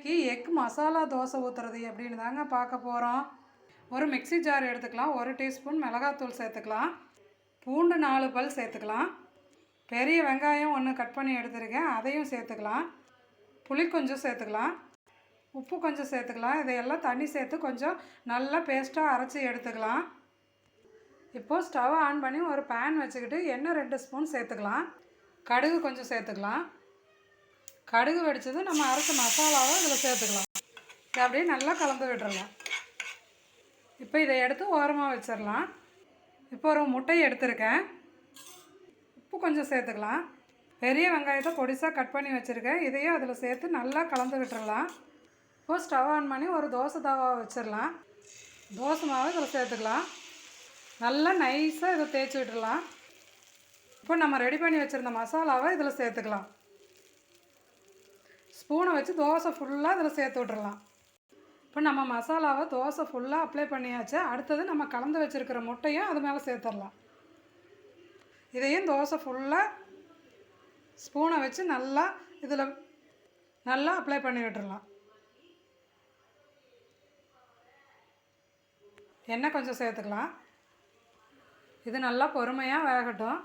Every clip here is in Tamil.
இன்றைக்கி எக் மசாலா தோசை ஊற்றுறது அப்படின்னு தாங்க பார்க்க போகிறோம் ஒரு மிக்ஸி ஜார் எடுத்துக்கலாம் ஒரு டீஸ்பூன் மிளகாத்தூள் சேர்த்துக்கலாம் பூண்டு நாலு பல் சேர்த்துக்கலாம். பெரிய வெங்காயம் ஒன்று கட் பண்ணி எடுத்துருக்கேன் அதையும் சேர்த்துக்கலாம். புளி கொஞ்சம் சேர்த்துக்கலாம் உப்பு கொஞ்சம் சேர்த்துக்கலாம். இதையெல்லாம் தண்ணி சேர்த்து கொஞ்சம் நல்லா பேஸ்ட்டாக அரைச்சி எடுத்துக்கலாம். இப்போது ஸ்டவ் ஆன் பண்ணி ஒரு பேன் வச்சுக்கிட்டு எண்ணெய் ரெண்டு ஸ்பூன் சேர்த்துக்கலாம். கடுகு கொஞ்சம் சேர்த்துக்கலாம். கடுகு வெடித்ததும் நம்ம அரைச்ச மசாலாவை இதில் சேர்த்துக்கலாம். இதை அப்படியே நல்லா கலந்து விட்டுறலாம் இப்போ இதை எடுத்து ஓரமாக வச்சிடலாம். இப்போ ஒரு முட்டையை எடுத்திருக்கேன். உப்பு கொஞ்சம் சேர்த்துக்கலாம். பெரிய வெங்காயத்தை பொடிசாக கட் பண்ணி வச்சுருக்கேன். இதையும் அதில் சேர்த்து நல்லா கலந்து விட்டுறலாம். இப்போ ஸ்டவ் ஆன் பண்ணி ஒரு தோசை தவா வச்சிடலாம். தோசை மாவு இதில் சேர்த்துக்கலாம். நல்லா நைஸாக இதை தேய்ச்சி விட்டுடலாம் இப்போ நம்ம ரெடி பண்ணி வச்சுருந்த மசாலாவை இதில் சேர்த்துக்கலாம். ஸ்பூனை வச்சு தோசை ஃபுல்லாக இதில் சேர்த்து விட்றலாம் இப்போ நம்ம மசாலாவை தோசை ஃபுல்லாக அப்ளை பண்ணியாச்சு. அடுத்தது நம்ம கலந்து வச்சுருக்கிற முட்டையும் அது மேலே சேர்த்துடலாம். இதையும் தோசை ஃபுல்லாக ஸ்பூனை வச்சு நல்லா இதில் நல்லா அப்ளை பண்ணி விட்டுடலாம் எண்ணெய் கொஞ்சம் சேர்த்துக்கலாம். இது நல்லா பொறுமையாக வேகட்டும்.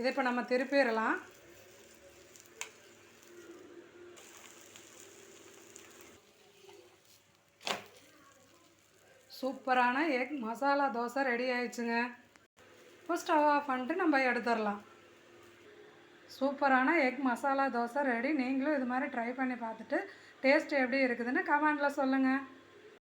இதை இப்போ நம்ம திருப்பிடலாம். சூப்பரான எக் மசாலா தோசை ரெடி ஆயிடுச்சுங்க. இப்போ ஸ்டவ் ஆஃப் பண்ணிட்டு நம்ம எடுத்துடலாம். சூப்பரான எக் மசாலா தோசை ரெடி. நீங்களும் இது மாதிரி ட்ரை பண்ணி பார்த்துட்டு டேஸ்ட் எப்படி இருக்குதுன்னு கமெண்டில் சொல்லுங்கள்